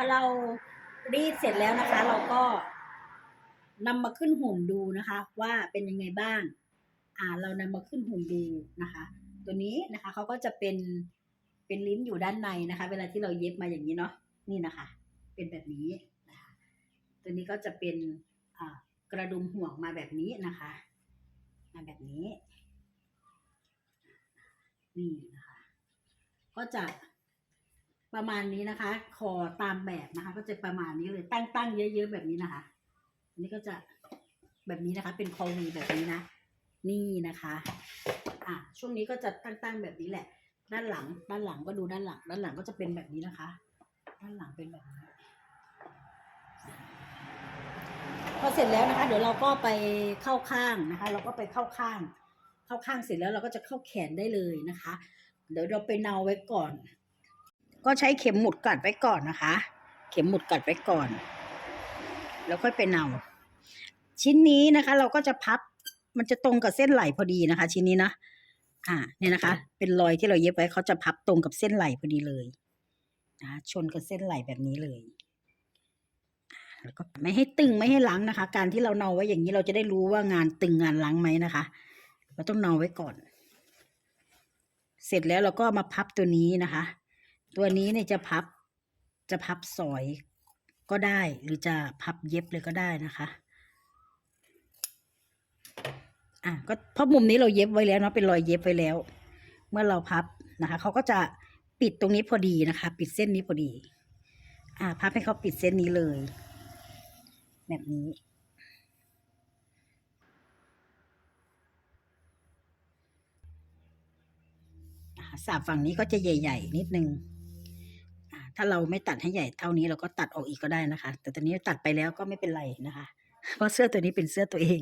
อเรารีดเสร็จแล้วนะคะ เราก็นำมาขึ้นหุ่นดูนะคะ ว่าเป็นยังไงบ้าง อ่าเรานำมาขึ้นหุ่นดูนะคะ ตัวนี้นะคะเขาก็จะเป็นเป็นลิ้นอยู่ด้านในนะคะ เวลาที่เราเย็บมาอย่างนี้เนาะนี่นะคะ เป็นแบบนี้นะคะ ตัวนี้ก็จะเป็นอ่ากระดุมห่วงมาแบบนี้นะคะมาแบบนี้ นี่นะคะ ก็จะ ประมาณนี้นะคะ คอตามแบบนะคะ ก็จะประมาณนี้เลยตั้งตั้งๆเยอะๆแบบนี้นะคะ อันนี้ก็จะแบบนี้นะคะ เป็นคอวีแบบนี้นะ นี่นะคะ อะช่วงนี้ก็จะตั้งๆแบบนี้แหละ ด้านหลัง ด้านหลังก็ดูด้านหลัง ด้านหลังก็จะเป็นแบบนี้นะคะ ด้านหลังเป็นแบบนี้พอเสร็จแล้วนะคะ เดี๋ยวเราก็ไปเข้าข้างนะคะ เราก็ไปเข้าข้าง เข้าข้างเสร็จแล้วเราก็จะเข้าแขนได้เลยนะคะ เดี๋ยวเราไปเนาไว้ก่อน ก็ใช้เข็มหมุดกัดไว้ก่อนนะคะ เข็มหมุดกัดไว้ก่อน แล้วค่อยไปเนาชิ้นนี้นะคะ เราก็จะพับมันจะตรงกับเส้นไหล่พอดีนะคะ ชิ้นนี้นะอ่าเนี่ยนะคะ เป็นรอยที่เราเย็บไว้เขาจะพับตรงกับเส้นไหล่พอดีเลยนะชนกับเส้นไหล่แบบนี้เลยแล้วก็ไม่ให้ตึงไม่ให้ล้างนะคะ การที่เราเนาไว้อย่างนี้เราจะได้รู้ว่างานตึงงานล้างไหมนะคะ เราต้องเนาไว้ก่อน เสร็จแล้วเราก็มาพับตัวนี้นะคะ ตัวนี้เนี่ยจะพับจะพับสอยก็ได้หรือจะพับเย็บเลยก็ได้นะคะอะก็เพราะมุมนี้เราเย็บไว้แล้วเนาะเป็นรอยเย็บไว้แล้ว เมื่อเราพับนะคะเขาก็จะปิดตรงนี้พอดีนะคะ ปิดเส้นนี้พอดี อ่าพับให้เขาปิดเส้นนี้เลย แบบนี้อ่าสาบฝั่งนี้ก็จะใหญ่ ๆ นิดนึง ถ้าเราไม่ตัดให้ใหญ่เท่านี้เราก็ตัดออกอีกก็ได้นะคะ แต่ตอนนี้ตัดไปแล้วก็ไม่เป็นไรนะคะ เพราะเสื้อตัวนี้เป็นเสื้อตัวเอง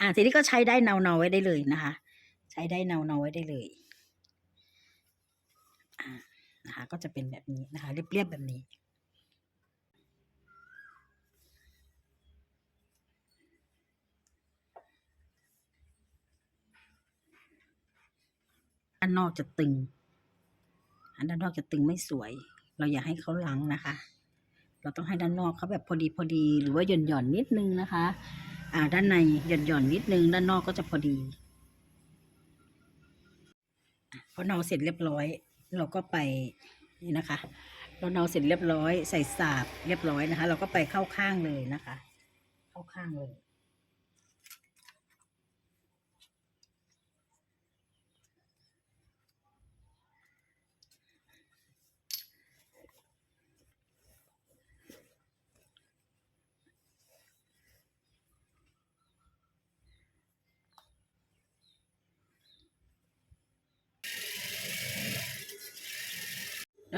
อ่าทีนี้ก็ใช้ได้เนาๆไว้ได้เลยนะคะ ใช้ได้เนาเนาๆไว้ได้เลยอ่านะคะก็จะเป็นแบบนี้นะคะเรียบๆแบบนี้ด้านนอกจะตึง อันด้านนอกจะตึงไม่สวย เราอยากให้เขาลังนะคะ เราต้องให้ด้านนอกเขาแบบพอดีพอดีหรือว่าหย่อนหย่อนนิดนึงนะคะ อ่า ด้านในหย่อนหย่อนนิดนึง ด้านนอกก็จะพอดีพอเนาเสร็จเรียบร้อย เราก็ไปนี่นะคะ เราเนาเสร็จเรียบร้อย ใส่สาบเรียบร้อยนะคะ เราก็ไปเข้าข้างเลยนะคะ เข้าข้างเลย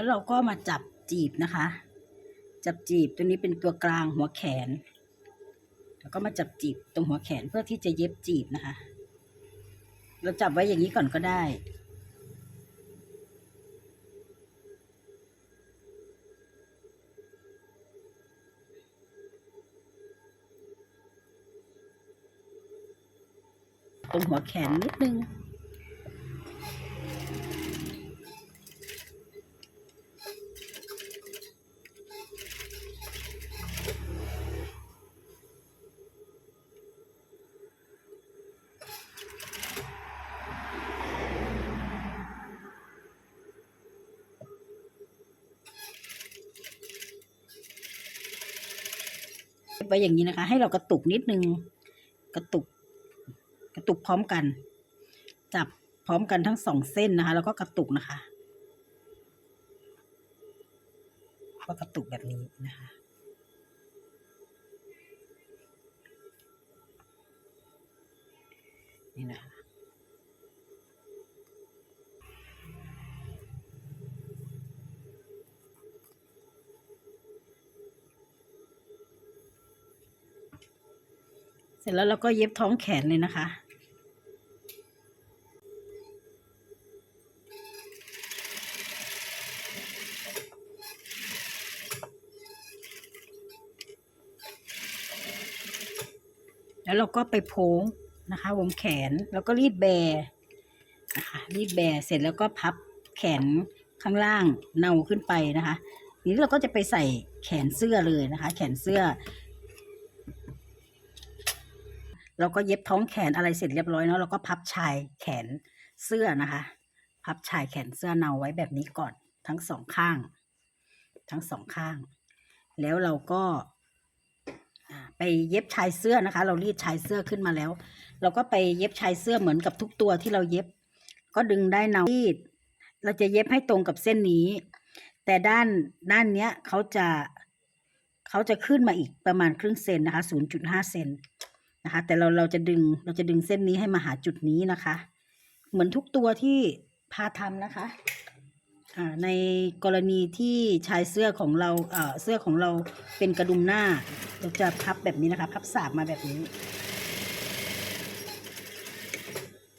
แล้วเราก็มาจับจีบนะคะ จับจีบตัวนี้เป็นตัวกลางหัวแขน แล้วก็มาจับจีบตรงหัวแขนเพื่อที่จะเย็บจีบนะคะ เราจับไว้อย่างนี้ก่อนก็ได้ตรงหัวแขนนิดนึง ไว้อย่างนี้นะคะ ให้เรากระตุกนิดนึง กระตุก กระตุกพร้อมกัน จับพร้อมกันทั้งสองเส้นนะคะ แล้วก็กระตุกนะคะก็กระตุกแบบนี้นะคะนี่นะคะ เสร็จแล้วเราก็เย็บท้องแขนเลยนะคะ แล้วเราก็ไปโพ้งนะคะวงแขนแล้วก็รีดแบร์นะคะรีดแบร์เสร็จแล้วก็พับแขนข้างล่างเนาขึ้นไปนะคะ นี้เราก็จะไปใส่แขนเสื้อเลยนะคะ แขนเสื้อ เราก็เย็บท้องแขนอะไรเสร็จเรียบร้อยเนาะเราก็พับชายแขนเสื้อนะคะ พับชายแขนเสื้อเนาไว้แบบนี้ก่อนทั้งสองข้าง ทั้งสองข้าง แล้วเราก็ไปเย็บชายเสื้อนะคะ เรารีดชายเสื้อขึ้นมาแล้ว เราก็ไปเย็บชายเสื้อเหมือนกับทุกตัวที่เราเย็บ ก็ดึงได้เนารีด เราจะเย็บให้ตรงกับเส้นนี้ แต่ด้านด้านเนี้ยเขาจะเขาจะขึ้นมาอีกประมาณครึ่งเซนนะคะ 0.5 เซน นะคะ แต่เราเราจะดึงเราจะดึงเส้นนี้ให้มาหาจุดนี้นะคะ เหมือนทุกตัวที่พาทำนะคะในกรณีที่ชายเสื้อของเราเอ่อเสื้อของเราเป็นกระดุมหน้า เราจะพับแบบนี้นะคะ พับสาบมาแบบนี้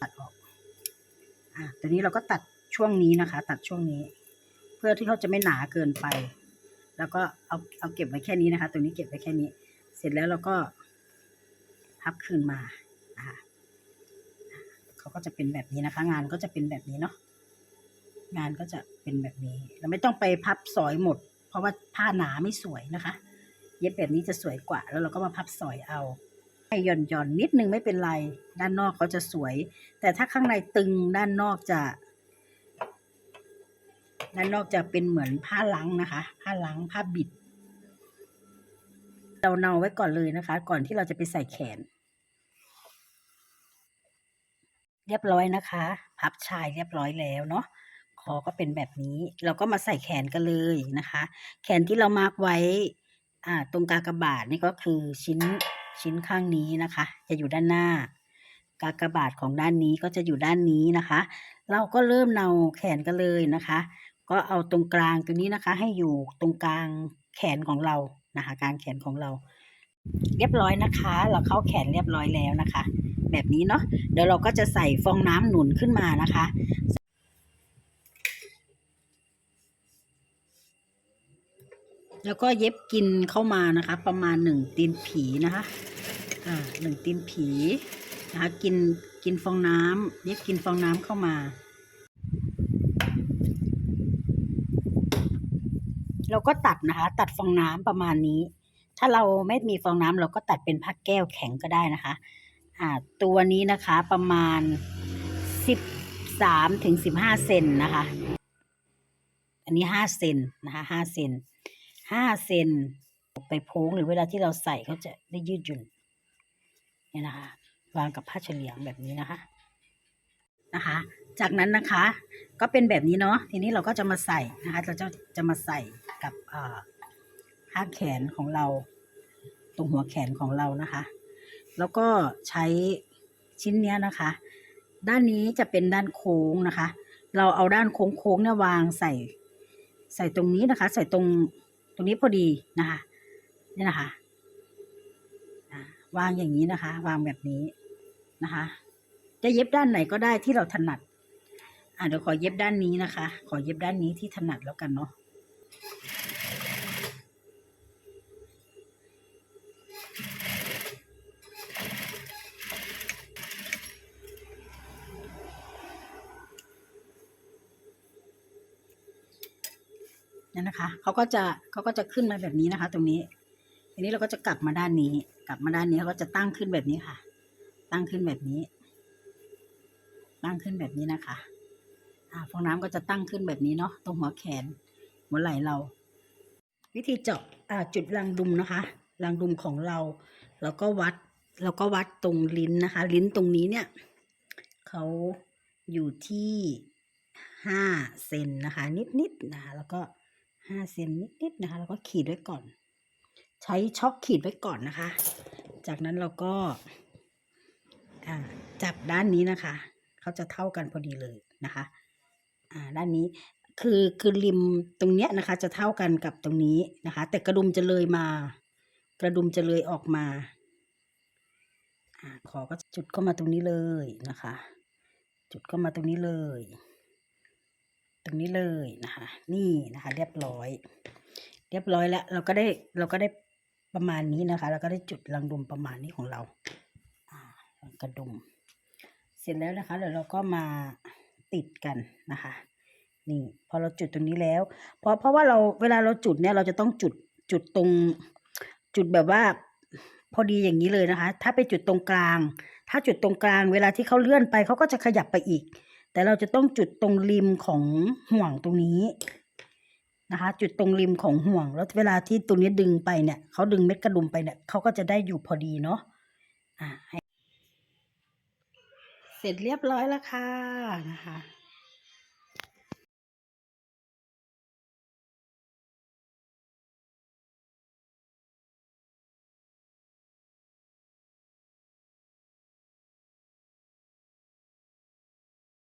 ตัดออกอะตัวนี้เราก็ตัดช่วงนี้นะคะ ตัดช่วงนี้ เพื่อที่เขาจะไม่หนาเกินไป แล้วก็เอาเอาเก็บไว้แค่นี้นะคะ ตัวนี้เก็บไว้แค่นี้ เสร็จแล้วเราก็ พับคืนมานะคะเขาก็จะเป็นแบบนี้นะคะ งานก็จะเป็นแบบนี้เนาะงานก็จะเป็นแบบนี้ เราไม่ต้องไปพับสอยหมด เพราะว่าผ้าหนาไม่สวยนะคะ เย็บแบบนี้จะสวยกว่า แล้วเราก็มาพับสอยเอา ให้หย่อนหย่อนนิดนึงไม่เป็นไร ด้านนอกเขาจะสวย แต่ถ้าข้างในตึงด้านนอกจะ ด้านนอกจะเป็นเหมือนผ้าลังนะคะ ผ้าลังผ้าบิดเราเนาไว้ก่อนเลยนะคะ ก่อนที่เราจะไปใส่แขน เรียบร้อยนะคะ พับชายเรียบร้อยแล้วเนาะคอก็เป็นแบบนี้ เราก็มาใส่แขนกันเลยนะคะ แขนที่เรามาร์กไว้อ่าตรงกากบาทนี่ก็คือชิ้นชิ้นข้างนี้นะคะ จะอยู่ด้านหน้า กากบาทของด้านนี้ก็จะอยู่ด้านนี้นะคะ เราก็เริ่มเนาแขนกันเลยนะคะ ก็เอาตรงกลางตรงนี้นะคะ ให้อยู่ตรงกลางแขนของเรานะคะ กลางแขนของเรา เรียบร้อยนะคะ เราเข้าแขนเรียบร้อยแล้วนะคะ แบบนี้เนาะเดี๋ยวเราก็จะใส่ฟองน้ำหนุนขึ้นมานะคะแล้วก็เย็บกินเข้ามานะคะ ประมาณหนึ่งตีนผีนะคะ อ่าหนึ่งตีนผีนะคะ กินกินฟองน้ำเย็บกินฟองน้ำเข้ามา เราก็ตัดนะคะ ตัดฟองน้ำประมาณนี้ ถ้าเราไม่มีฟองน้ำเราก็ตัดเป็นผ้าแก้วแข็งก็ได้นะคะ อ่าตัวนี้นะคะประมาณสิบสามถึงสิบห้าเซนนะคะ อันนี้ห้าเซนนะคะห้าเซนห้าเซนไปโพ้งหรือเวลาที่เราใส่เขาจะได้ยืดหยุ่นเนี่ยนะคะ วางกับผ้าเฉลียงแบบนี้นะคะนะคะ จากนั้นนะคะก็เป็นแบบนี้เนาะทีนี้เราก็จะมาใส่นะคะเราจะจะมาใส่กับอ่าผ้าแขนของเรา ตรงหัวแขนของเรานะคะ แล้วก็ใช้ชิ้นเนี้ยนะคะ ด้านนี้จะเป็นด้านโค้งนะคะ เราเอาด้านโค้งๆเนี่ยวางใส่ ใส่ตรงนี้นะคะ ใส่ตรงตรงนี้พอดีนะคะนี่นะคะวางอย่างนี้นะคะ วางแบบนี้นะคะ จะเย็บด้านไหนก็ได้ที่เราถนัด อ่าเดี๋ยวขอเย็บด้านนี้นะคะ ขอเย็บด้านนี้ที่ถนัดแล้วกันเนาะ นั่นนะคะเขาก็จะเขาก็จะขึ้นมาแบบนี้นะคะ ตรงนี้ ทีนี้เราก็จะกลับมาด้านนี้ กลับมาด้านนี้เขาก็จะตั้งขึ้นแบบนี้ค่ะ ตั้งขึ้นแบบนี้ ตั้งขึ้นแบบนี้นะคะอ่าฟองน้ำก็จะตั้งขึ้นแบบนี้เนาะตรงหัวแขนหัวไหล่เรา วิธีเจาะอ่าจุดรังดุมนะคะรังดุมของเรา แล้วก็วัดแล้วก็วัดตรงลิ้นนะคะ ลิ้นตรงนี้เนี่ยเขาอยู่ที่ห้าเซนนะคะ นิดๆนะคะแล้วก็ ห้าเซนนิดๆนะคะ แล้วก็ขีดไว้ก่อน ใช้ช็อกขีดไว้ก่อนนะคะ จากนั้นเราก็จับด้านนี้นะคะ เขาจะเท่ากันพอดีเลยนะคะด้านนี้คือคือริมตรงเนี้ยนะคะ จะเท่ากันกับตรงนี้นะคะ แต่กระดุมจะเลยมา กระดุมจะเลยออกมาอ่าขอก็จุดเข้ามาตรงนี้เลยนะคะ จุดเข้ามาตรงนี้เลย ตรงนี้เลยนะคะ นี่นะคะ เรียบร้อย เรียบร้อยแล้วเราก็ได้เราก็ได้ประมาณนี้นะคะ เราก็ได้จุดรังดุมประมาณนี้ของเราอ่ากระดุม เสร็จแล้วนะคะเดี๋ยวเราก็มาติดกันนะคะนี่พอเราจุดตรงนี้แล้วเพราะเพราะว่าเราเวลาเราจุดเนี่ยเราจะต้องจุดจุดตรง จุดแบบว่าพอดีอย่างนี้เลยนะคะ ถ้าไปจุดตรงกลาง ถ้าจุดตรงกลาง เวลาที่เขาเลื่อนไปเขาก็จะขยับไปอีก แต่เราจะต้องจุดตรงริมของห่วงตรงนี้นะคะ จุดตรงริมของห่วง แล้วเวลาที่ตรงนี้ดึงไปเนี่ยเขาดึงเม็ดกระดุมไปเนี่ยเขาก็จะได้อยู่พอดีเนาะอ่าเสร็จเรียบร้อยแล้วค่ะนะคะ